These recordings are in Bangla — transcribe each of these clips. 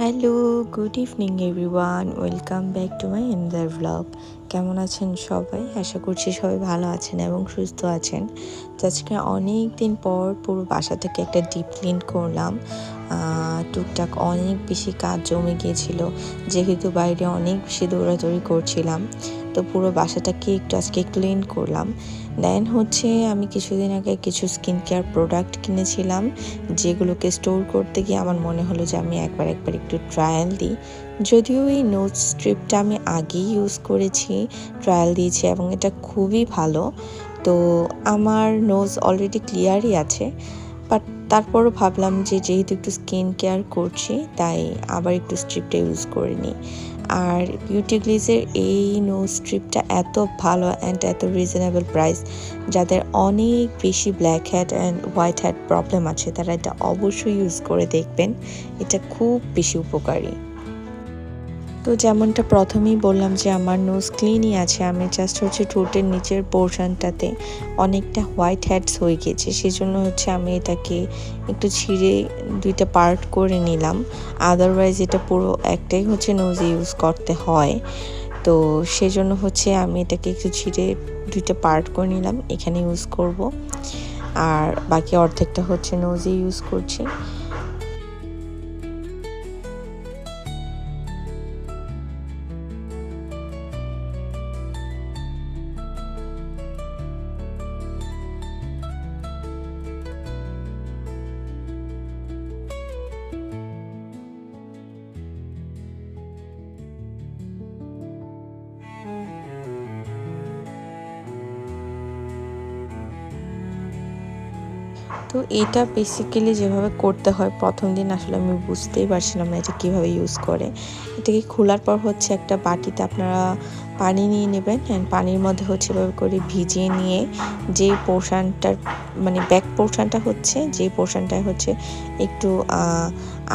Hello good evening everyone welcome back to my another blog কেমন আছেন সবাই? আশা করছি সবাই ভালো আছেন এবং সুস্থ আছেন। তো আজকে অনেক দিন পর পুরো বাসা থেকে একটা ডিপ ক্লিন করলাম। টুকটাক অনেক বেশি কাজ জমে গিয়েছিল। যেহেতু বাইরে অনেক বেশি দৌড়াদৌড়ি করছিলাম। তো পুরো বাসাটাকে একটু আজকে ক্লিন করলাম। দেন হচ্ছে আমি কিছুদিন আগে কিছু স্কিন কেয়ার প্রোডাক্ট কিনেছিলাম, যেগুলোকে স্টোর করতে গিয়ে আমার মনে হলো যে আমি একবার একবার একটু ট্রায়াল দিই। যদিও এই নোট স্ট্রিপটা আমি আগেই ইউজ করেছি ট্রায়াল দিয়েছি এবং এটা খুবই ভালো। তো আমার নোজ অলরেডি ক্লিয়ারই আছে বাট তারপরও ভাবলাম যে যেহেতু একটু স্কিন কেয়ার করছি, তাই আবার একটু স্ট্রিপটা ইউজ করে নিই। আর বিউটি গ্লিজের এই নো স্ট্রিপটা এত ভালো অ্যান্ড এত রিজনেবল প্রাইস যাদের অনেক বেশি black head and white head problem আছে, তারা এটা অবশ্যই ইউজ করে দেখবেন। এটা খুব বেশি উপকারী। তো যেমনটা প্রথমেই বললাম যে আমার নোজ ক্লিনই আছে, আমি জাস্ট হচ্ছে ঠোঁটের নিচের পোর্শনটাতে অনেকটা হোয়াইট হ্যাডস হয়ে গেছে। সেজন্য হচ্ছে আমি এটাকে একটু ছিঁড়ে দুইটা পার্ট করে নিলাম। আদারওয়াইজ এটা পুরো একটাই হচ্ছে নোজ ইউজ করতে হয়। তো সেজন্য হচ্ছে আমি এটাকে একটু ছিঁড়ে দুইটা পার্ট করে নিলাম, এখানে ইউজ করব। আর বাকি অর্ধেকটা হচ্ছে নোজে ইউজ করছি। তো এটা বেসিক্যালি যেভাবে করতে হয়, প্রথম দিন আসলে আমি বুঝতেই পারছিলাম না এটা কীভাবে ইউজ করে। এটাকে খোলার পর হচ্ছে একটা বাটিতে আপনারা পানি নিয়ে নেবেন অ্যান্ড পানির মধ্যে হচ্ছে এভাবে করে ভিজিয়ে নিয়ে যে পোর্শনটার মানে ব্যাক পোর্শনটা হচ্ছে, যে পোর্শনটায় হচ্ছে একটু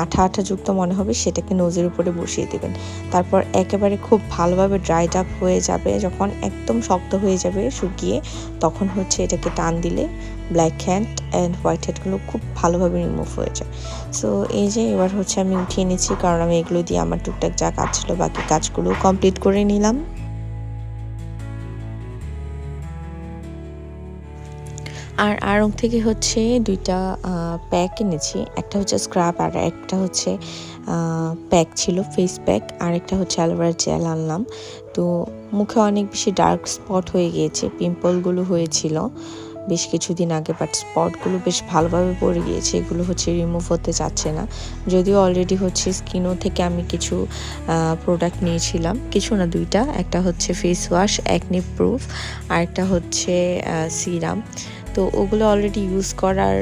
আঠা আঠা যুক্ত মনে হবে সেটাকে নোজের উপরে বসিয়ে দেবেন। তারপর একেবারে খুব ভালোভাবে ড্রাইড আপ হয়ে যাবে, যখন একদম শক্ত হয়ে যাবে শুকিয়ে, তখন হচ্ছে এটাকে টান দিলে ব্ল্যাক হ্যান্ড অ্যান্ড হোয়াইট হ্যান্ডগুলো খুব ভালোভাবে রিমুভ হয়ে যায়। সো এই যে এবার হচ্ছে আমি উঠিয়ে নিচ্ছি, কারণ আমি এগুলো দিয়ে আমার টুকটাক যা কাজ ছিল বাকি কাজগুলো কমপ্লিট করে নিলাম। আর আড়ং থেকে হচ্ছে দুইটা প্যাক এনেছি। একটা হচ্ছে স্ক্রাব আর একটা হচ্ছে প্যাক ছিল ফেস প্যাক আর একটা হচ্ছে অ্যালোভেরা জেল আনলাম। তো মুখে অনেক বেশি ডার্ক স্পট হয়ে গিয়েছে পিম্পলগুলো হয়েছিল। বেশ কিছুদিন আগে বাট স্পটগুলো বেশ ভালোভাবে পড়ে গিয়েছে। এগুলো হচ্ছে রিমুভ হতে চাচ্ছে না। যদিও অলরেডি হচ্ছে স্কিনও থেকে আমি কিছু প্রোডাক্ট নিয়েছিলাম। কিছু না, দুইটা। একটা হচ্ছে ফেস ওয়াশ অ্যাকনি প্রুফ আর একটা হচ্ছে সিরাম তো ওগুলো অলরেডি ইউজ করার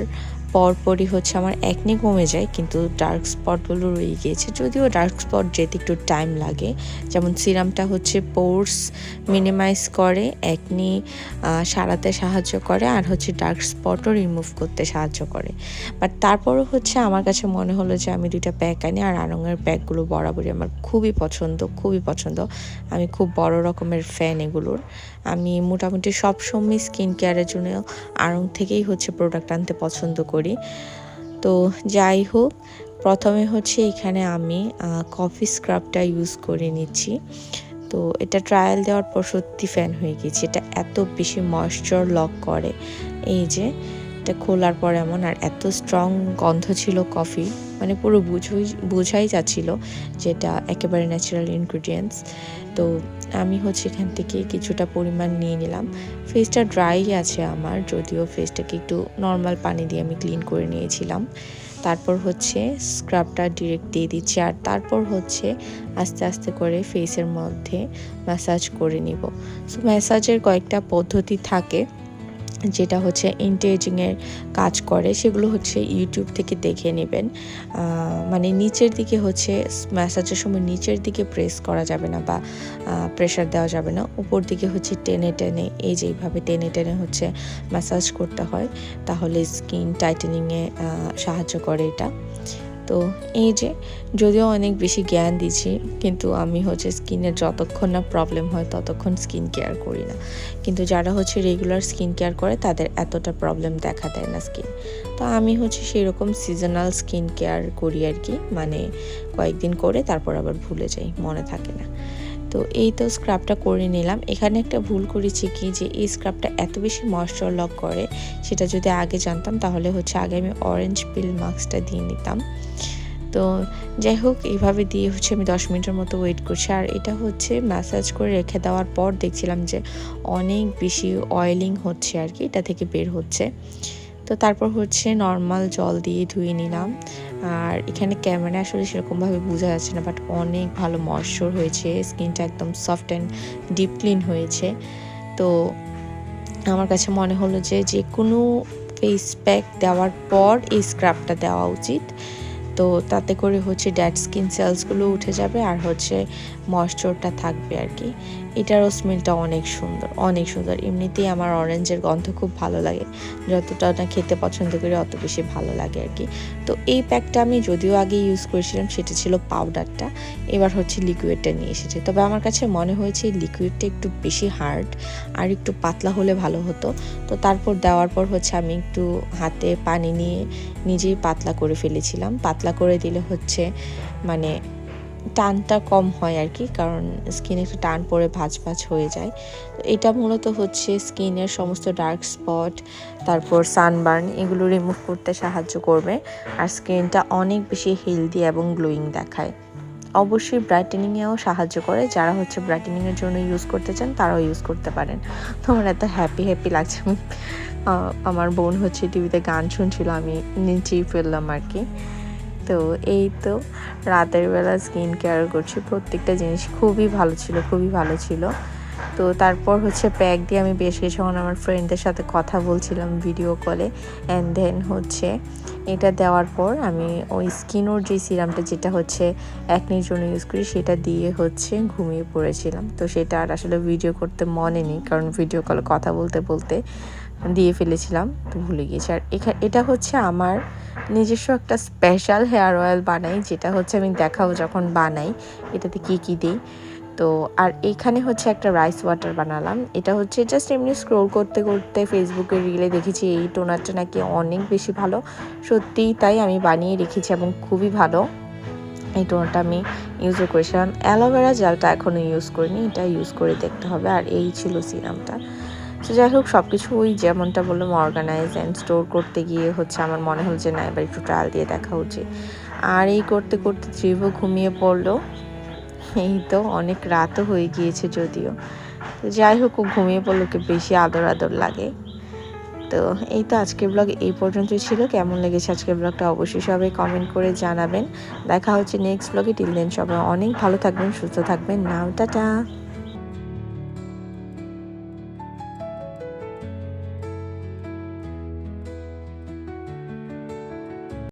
পরপরই হচ্ছে আমার একনি কমে যায়, কিন্তু ডার্ক স্পটগুলো রয়ে গিয়েছে। যদিও ডার্ক স্পট যেতে একটু টাইম লাগে, যেমন সিরামটা হচ্ছে পোর্স মিনিমাইজ করে একনি সারাতে সাহায্য করে, আর হচ্ছে ডার্ক স্পটও রিমুভ করতে সাহায্য করে। বাট তারপরও হচ্ছে আমার কাছে মনে হলো যে আমি দুইটা প্যাক আনি, আর আরঙের প্যাকগুলো বরাবরই আমার খুবই পছন্দ খুবই পছন্দ। আমি খুব বড় রকমের ফ্যান এগুলোর। আমি মোটামুটি সব সময় স্কিন কেয়ারের জন্য আড়ং থেকেই হচ্ছে প্রোডাক্ট আনতে পছন্দ করি। তো যাই হোক, প্রথমে হচ্ছে এখানে আমি কফি স্ক্রাবটা ইউজ করে নিচ্ছি। তো এটা ট্রায়াল দেওয়ার পর সত্যি ফ্যান হয়ে গেছি। এটা এত বেশি ময়শ্চার লক করে। এই যে এটা খোলার পর এমন, আর এত স্ট্রং গন্ধ ছিল কফি মানে পুরো বুঝই, বোঝাই যাচ্ছিল যেটা একেবারে ন্যাচারাল ইনগ্রিডিয়েন্টস তো আমি হচ্ছে এখান থেকে কিছুটা পরিমাণ নিয়ে নিলাম। ফেসটা ড্রাই আছে আমার, যদিও ফেসটাকে একটু নর্মাল পানি দিয়ে আমি ক্লিন করে নিয়েছিলাম। তারপর হচ্ছে স্ক্রাবটা ডিরেক্ট দিয়ে দিচ্ছি, আর তারপর হচ্ছে আস্তে আস্তে করে ফেসের মধ্যে ম্যাসাজ করে নিব। সো ম্যাসাজের কয়েকটা পদ্ধতি থাকে। যেটা হচ্ছে ইন্টেজিংয়ের কাজ করে, সেগুলো হচ্ছে ইউটিউব থেকে দেখে নেবেন। মানে নিচের দিকে হচ্ছে ম্যাসাজের সময় নিচের দিকে প্রেস করা যাবে না বা প্রেশার দেওয়া যাবে না। উপর দিকে হচ্ছে টেনে টেনে, এই যেভাবে টেনে টেনে হচ্ছে ম্যাসাজ করতে হয়। তাহলে স্কিন টাইটেনিংয়ে সাহায্য করে এটা। তো এই যে, যদিও অনেক বেশি জ্ঞান দিচ্ছি, কিন্তু আমি হচ্ছে স্কিনের যতক্ষণ না প্রবলেম হয় ততক্ষণ স্কিন কেয়ার করি না। কিন্তু যারা হচ্ছে রেগুলার স্কিন কেয়ার করে, তাদের এতটা প্রবলেম দেখা দেয় না স্কিন তো আমি হচ্ছে সেই রকম সিজনাল স্কিন কেয়ার করি আর কি মানে কয়েকদিন করে তারপর আবার ভুলে যাই, মনে থাকে না। তো এই তো স্ক্রাবটা করে নিলাম। এখানে একটা ভুল করেছি কি যে, এই স্ক্রাবটা এত বেশি ময়শ্চার লক করে, সেটা যদি আগে জানতাম তাহলে হচ্ছে আগে আমি অরেঞ্জ পিল মাস্কটা দিয়ে নিতাম। তো যাই হোক, এইভাবে দিয়ে হচ্ছে আমি দশ মিনিটের মতো ওয়েট করছি। আর এটা হচ্ছে ম্যাসাজ করে রেখে দেওয়ার পর দেখছিলাম যে, অনেক বেশি অয়েলিং হচ্ছে আর কি, এটা থেকে বের হচ্ছে। তো তারপর হচ্ছে নর্মাল জল দিয়ে ধুয়ে নিলাম। আর এখানে ক্যামেরা আসলে সেরকমভাবে বোঝা যাচ্ছে না বাট অনেক ভালো ময়শ্চার হয়েছে স্কিনটা একদম সফট অ্যান্ড ডিপ ক্লিন হয়েছে। তো আমার কাছে মনে হলো যে যে কোনো ফেস প্যাক দেওয়ার পর এই স্ক্রাবটা দেওয়া উচিত। তো তাতে করে হচ্ছে ড্যাড স্কিন সেলসগুলো উঠে যাবে আর হচ্ছে ময়শ্চারটা থাকবে আর কি। এটারও স্মেলটা অনেক সুন্দর অনেক সুন্দর। এমনিতেই আমার অরেঞ্জের গন্ধ খুব ভালো লাগে। যতটা না খেতে পছন্দ করি, অত বেশি ভালো লাগে আর কি। তো এই প্যাকটা আমি যদিও আগে ইউজ করেছিলাম, সেটা ছিল পাউডারটা এবার হচ্ছে লিকুইডটা নিয়ে এসেছে। তবে আমার কাছে মনে হয়েছে লিকুইডটা একটু বেশি হার্ড আর একটু পাতলা হলে ভালো হতো। তো তারপর দেওয়ার পর হচ্ছে আমি একটু হাতে পানি নিয়ে নিজেই পাতলা করে ফেলেছিলাম। পাতলা করে দিলে হচ্ছে মানে টানটা কম হয় আর কি, কারণ স্কিনে একটু টান পড়ে ভাজ ভাজ হয়ে যায়। এটা মূলত হচ্ছে স্কিনের সমস্ত ডার্ক স্পট তারপর সানবার্ন এগুলো রিমুভ করতে সাহায্য করবে আর স্কিনটা অনেক বেশি হেলদি এবং গ্লোয়িং দেখায়। অবশ্যই ব্রাইটেনিংয়েও সাহায্য করে, যারা হচ্ছে ব্রাইটেনিংয়ের জন্য ইউজ করতে চান তারাও ইউজ করতে পারেন। তো আমার এত হ্যাপি হ্যাপি লাগছে। আমি আমার বোন হচ্ছে টিভিতে গান শুনছিল, আমি নিচেই ফেললাম আর কি। তো এই তো রাতের বেলা স্কিন কেয়ার করছি। প্রত্যেকটা জিনিস খুবই ভালো ছিল, খুবই ভালো ছিল। তো তারপর হচ্ছে প্যাক দিয়ে আমি বেশ কিছুক্ষণ আমার ফ্রেন্ডদের সাথে কথা বলছিলাম ভিডিও কলে অ্যান্ড দেন হচ্ছে এটা দেওয়ার পর আমি ওই স্কিনোর যে সিরামটা যেটা হচ্ছে একনির জন্য ইউজ করি, সেটা দিয়ে হচ্ছে ঘুমিয়ে পড়েছিলাম। তো সেটা আর আসলে ভিডিও করতে মনে নেই, কারণ ভিডিও কলে কথা বলতে বলতে দিয়ে ফেলেছিলাম, তো ভুলে গিয়েছি। আর এখানে এটা হচ্ছে আমার নিজস্ব একটা স্পেশাল হেয়ার অয়েল বানাই, যেটা হচ্ছে আমি দেখাবো যখন বানাই, এটাতে কি কি দিই। তো, আর এইখানে হচ্ছে একটা রাইস ওয়াটার বানালাম। এটা হচ্ছে জাস্ট এমনি স্ক্রোল করতে করতে ফেসবুকে রিলে দেখেছি, এই টোনারটা নাকি অনেক বেশি ভালো। সত্যিই তাই আমি বানিয়ে রেখেছি এবং খুবই ভালো। এই টোনারটা আমি ইউজও করেছিলাম। অ্যালোভেরা জেলটা এখনও ইউজ করিনি, এটা ইউজ করে দেখতে হবে। আর এই ছিল সিরামটা তো যাই হোক সব কিছু ওই যেমনটা বললাম অর্গানাইজ অ্যান্ড স্টোর করতে গিয়ে হচ্ছে আমার মনে হলো যে না, এবার একটু ট্রায়াল দিয়ে দেখা উচিত। আর এই করতে করতে ত্রিভ ঘুমিয়ে পড়ল। এই তো অনেক রাতও হয়ে গিয়েছে যদিও। তো যাই হোক, ও ঘুমিয়ে পড়ল, ওকে বেশি আদর আদর লাগে। তো এই তো আজকের ব্লগ এই পর্যন্তই ছিল। কেমন লেগেছে আজকের ব্লগটা অবশ্যই সবাই কমেন্ট করে জানাবেন। দেখা হচ্ছে নেক্সট ব্লগে টিল দেন সবাই অনেক ভালো থাকবেন, সুস্থ থাকবেন। Now, tata!